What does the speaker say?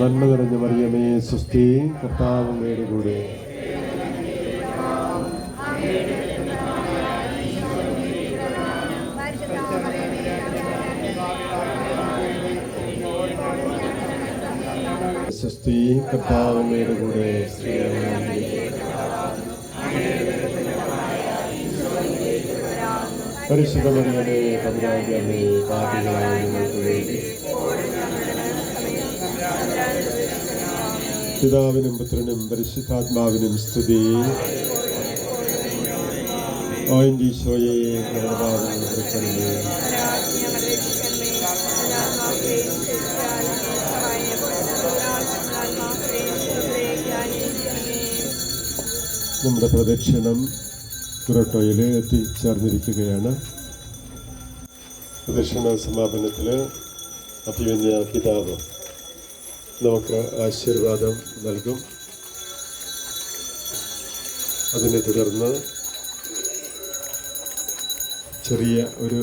നന്മ നിറഞ്ഞ മറിയമേ സുസ്ഥി കർത്താവമ്മയുടെ കൂടെ. സുസ്ഥി കർത്താവമ്മയുടെ കൂടെ. പരിശുദ്ധ മറിയമേ തമ്പുരാന്റെ അമ്മേ പാപികളായ നിങ്ങൾക്ക് വേണ്ടി പിതാവിനും പുത്രനും പരിശുദ്ധാത്മാവിനും സ്തുതി. നമ്മുടെ പ്രദക്ഷിണം തുറട്ടോയിൽ എത്തിച്ചേർന്നിരിക്കുകയാണ്. പ്രദക്ഷിണ സമാപനത്തിൽ അഭിമന്യ പിതാവ്. നമുക്ക് ആശീർവാദം നൽകും. അതിനെ തുടർന്ന് ചെറിയ ഒരു